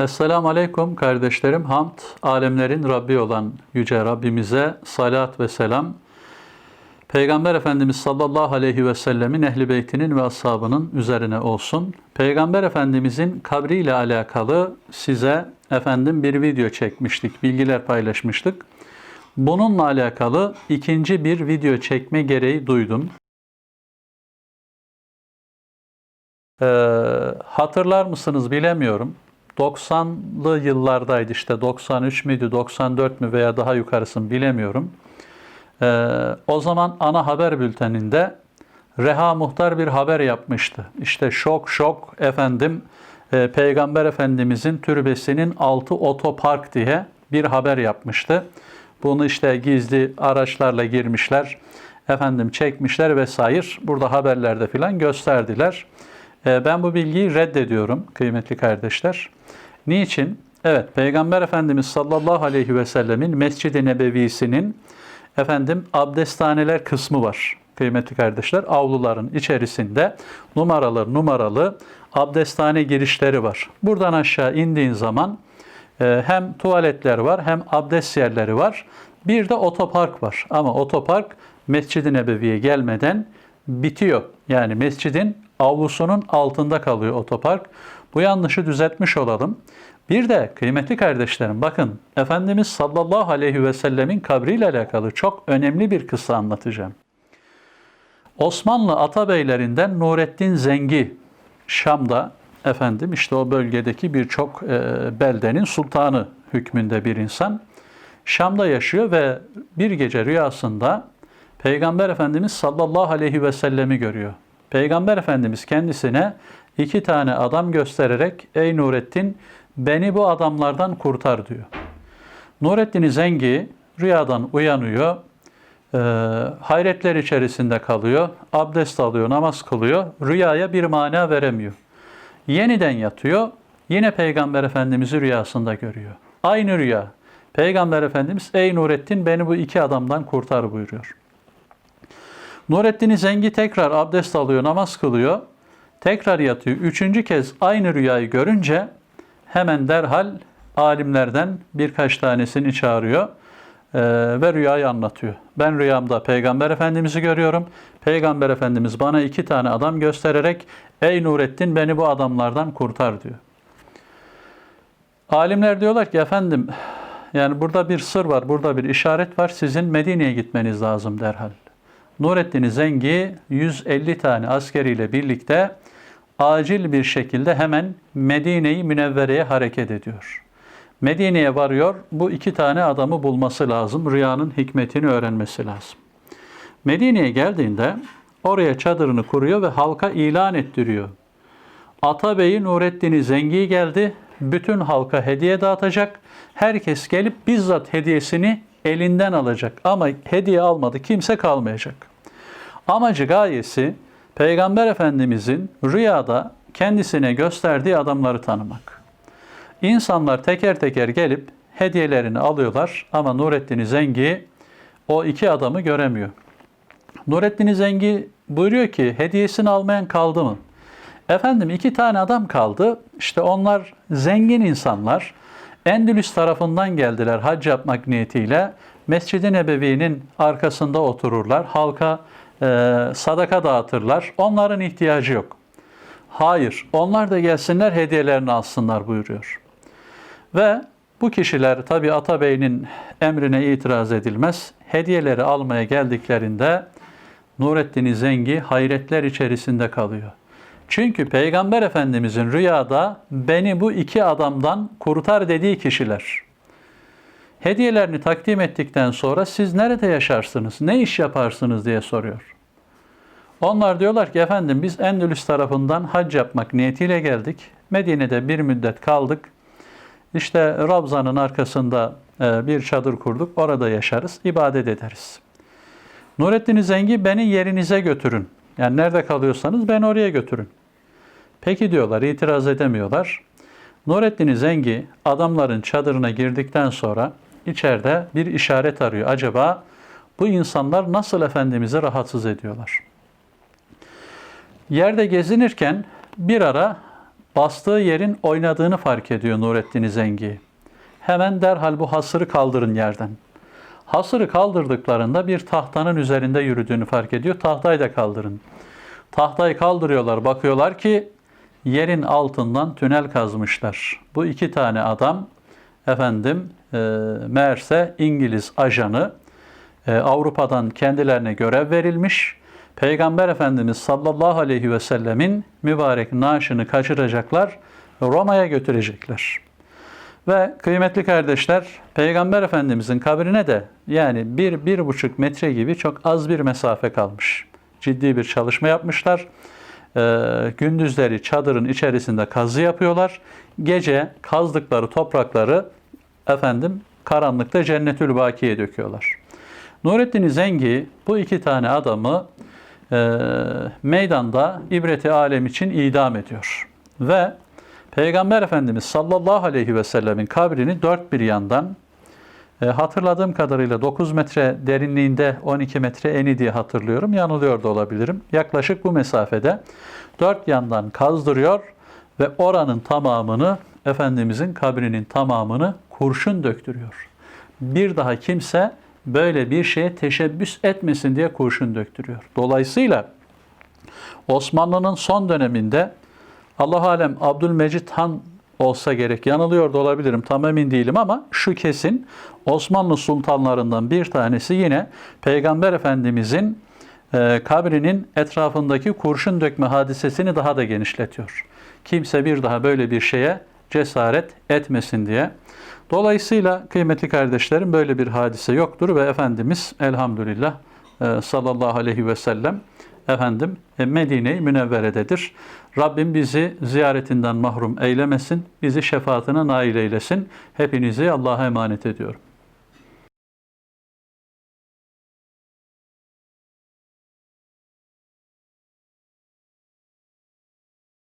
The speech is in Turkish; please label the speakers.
Speaker 1: Esselamu Aleyküm kardeşlerim. Hamd, alemlerin Rabbi olan Yüce Rabbimize salat ve selam. Peygamber Efendimiz sallallahu aleyhi ve sellemin ehli beytinin ve ashabının üzerine olsun. Peygamber Efendimizin kabriyle alakalı size efendim bir video çekmiştik, bilgiler paylaşmıştık. Bununla alakalı ikinci bir video çekme gereği duydum. Ee, hatırlar mısınız bilemiyorum. 90'lı yıllardaydı işte 93 müydü 94 mü veya daha yukarısını bilemiyorum. Ee, o zaman ana haber bülteninde Reha Muhtar bir haber yapmıştı. İşte şok şok efendim e, Peygamber Efendimizin türbesinin altı otopark diye bir haber yapmıştı. Bunu işte gizli araçlarla girmişler, efendim çekmişler vesaire. Burada haberlerde filan gösterdiler. E, ben bu bilgiyi reddediyorum kıymetli kardeşler. Niçin? Evet, Peygamber Efendimiz sallallahu aleyhi ve sellemin Mescid-i Nebevisinin efendim abdesthaneler kısmı var kıymetli kardeşler. Avluların içerisinde numaralı numaralı abdesthane girişleri var. Buradan aşağı indiğin zaman e, hem tuvaletler var hem abdest yerleri var. Bir de otopark var. Ama otopark Mescid-i Nebevi'ye gelmeden bitiyor. Yani mescidin avlusunun altında kalıyor otopark. Bu yanlışı düzeltmiş olalım. Bir de kıymetli kardeşlerim bakın Efendimiz sallallahu aleyhi ve sellemin kabriyle alakalı çok önemli bir kıssa anlatacağım. Osmanlı Atabeylerinden Nurettin Zengi Şam'da efendim işte o bölgedeki birçok e, beldenin sultanı hükmünde bir insan. Şam'da yaşıyor ve bir gece rüyasında Peygamber Efendimiz sallallahu aleyhi ve sellemi görüyor. Peygamber Efendimiz kendisine iki tane adam göstererek ey Nurettin beni bu adamlardan kurtar diyor. Nurettin Zengi rüyadan uyanıyor, hayretler içerisinde kalıyor, abdest alıyor, namaz kılıyor, rüyaya bir mana veremiyor. Yeniden yatıyor, yine Peygamber Efendimiz'i rüyasında görüyor. Aynı rüya. Peygamber Efendimiz ey Nurettin beni bu iki adamdan kurtar buyuruyor. Nurettin Zengi tekrar abdest alıyor, namaz kılıyor. Tekrar yatıyor. Üçüncü kez aynı rüyayı görünce hemen derhal alimlerden birkaç tanesini çağırıyor ve rüyayı anlatıyor. Ben rüyamda Peygamber Efendimiz'i görüyorum. Peygamber Efendimiz bana iki tane adam göstererek ey Nurettin beni bu adamlardan kurtar diyor. Alimler diyorlar ki efendim yani burada bir sır var, burada bir işaret var. Sizin Medine'ye gitmeniz lazım derhal. Nurettin Zengi 150 tane askeriyle birlikte acil bir şekilde hemen Medine-i Münevvere'ye hareket ediyor. Medine'ye varıyor. Bu iki tane adamı bulması lazım. Rüyanın hikmetini öğrenmesi lazım. Medine'ye geldiğinde oraya çadırını kuruyor ve halka ilan ettiriyor. Atabey'i Nurettin Zengi geldi. Bütün halka hediye dağıtacak. Herkes gelip bizzat hediyesini elinden alacak. Ama hediye almadı. Kimse kalmayacak. Amacı gayesi Peygamber Efendimizin rüyada kendisine gösterdiği adamları tanımak. İnsanlar teker teker gelip hediyelerini alıyorlar ama Nurettin Zengi o iki adamı göremiyor. Nurettin Zengi buyuruyor ki hediyesini almayan kaldı mı? Efendim iki tane adam kaldı. İşte onlar zengin insanlar. Endülüs tarafından geldiler hac yapmak niyetiyle. Mescid-i Nebevi'nin arkasında otururlar. Halka sadaka dağıtırlar. Onların ihtiyacı yok. Hayır, onlar da gelsinler hediyelerini alsınlar buyuruyor. Ve bu kişiler tabi Atabey'in emrine itiraz edilmez. Hediyeleri almaya geldiklerinde Nurettin Zengi hayretler içerisinde kalıyor. Çünkü Peygamber Efendimizin rüyada beni bu iki adamdan kurtar dediği kişiler. Hediyelerini takdim ettikten sonra siz nerede yaşarsınız, ne iş yaparsınız diye soruyor. Onlar diyorlar ki efendim biz Endülüs tarafından hac yapmak niyetiyle geldik. Medine'de bir müddet kaldık. İşte Rabza'nın arkasında e, bir çadır kurduk. Orada yaşarız, ibadet ederiz. Nurettin Zengi beni yerinize götürün. Yani nerede kalıyorsanız beni oraya götürün. Peki diyorlar, itiraz edemiyorlar. Nurettin Zengi adamların çadırına girdikten sonra içeride bir işaret arıyor. Acaba bu insanlar nasıl Efendimiz'i rahatsız ediyorlar? Yerde gezinirken bir ara bastığı yerin oynadığını fark ediyor Nurettin Zengi. Hemen derhal bu hasırı kaldırın yerden. Hasırı kaldırdıklarında bir tahtanın üzerinde yürüdüğünü fark ediyor. Tahtayı da kaldırın. Tahtayı kaldırıyorlar. Bakıyorlar ki yerin altından tünel kazmışlar. Bu iki tane adam efendim e, meğerse İngiliz ajanı e, Avrupa'dan kendilerine görev verilmiş. Peygamber Efendimiz sallallahu aleyhi ve sellemin mübarek naaşını kaçıracaklar, Roma'ya götürecekler. Ve kıymetli kardeşler, Peygamber Efendimizin kabrine de yani bir, bir buçuk metre gibi çok az bir mesafe kalmış. Ciddi bir çalışma yapmışlar. Ee, gündüzleri çadırın içerisinde kazı yapıyorlar. Gece kazdıkları toprakları efendim karanlıkta cennetül bakiye döküyorlar. Nurettin Zengi bu iki tane adamı e, meydanda ibreti alem için idam ediyor. Ve Peygamber Efendimiz sallallahu aleyhi ve sellemin kabrini dört bir yandan hatırladığım kadarıyla 9 metre derinliğinde 12 metre eni diye hatırlıyorum. Yanılıyor da olabilirim. Yaklaşık bu mesafede dört yandan kazdırıyor ve oranın tamamını Efendimizin kabrinin tamamını kurşun döktürüyor. Bir daha kimse böyle bir şeye teşebbüs etmesin diye kurşun döktürüyor. Dolayısıyla Osmanlı'nın son döneminde Allah alem Abdülmecit Han olsa gerek yanılıyor da olabilirim tam emin değilim ama şu kesin Osmanlı sultanlarından bir tanesi yine Peygamber Efendimizin e, kabrinin etrafındaki kurşun dökme hadisesini daha da genişletiyor. Kimse bir daha böyle bir şeye cesaret etmesin diye. Dolayısıyla kıymetli kardeşlerim böyle bir hadise yoktur ve Efendimiz elhamdülillah e, sallallahu aleyhi ve sellem efendim e, Medine-i Münevvere'dedir. Rabbim bizi ziyaretinden mahrum eylemesin, bizi şefaatine nail eylesin. Hepinizi Allah'a emanet ediyorum.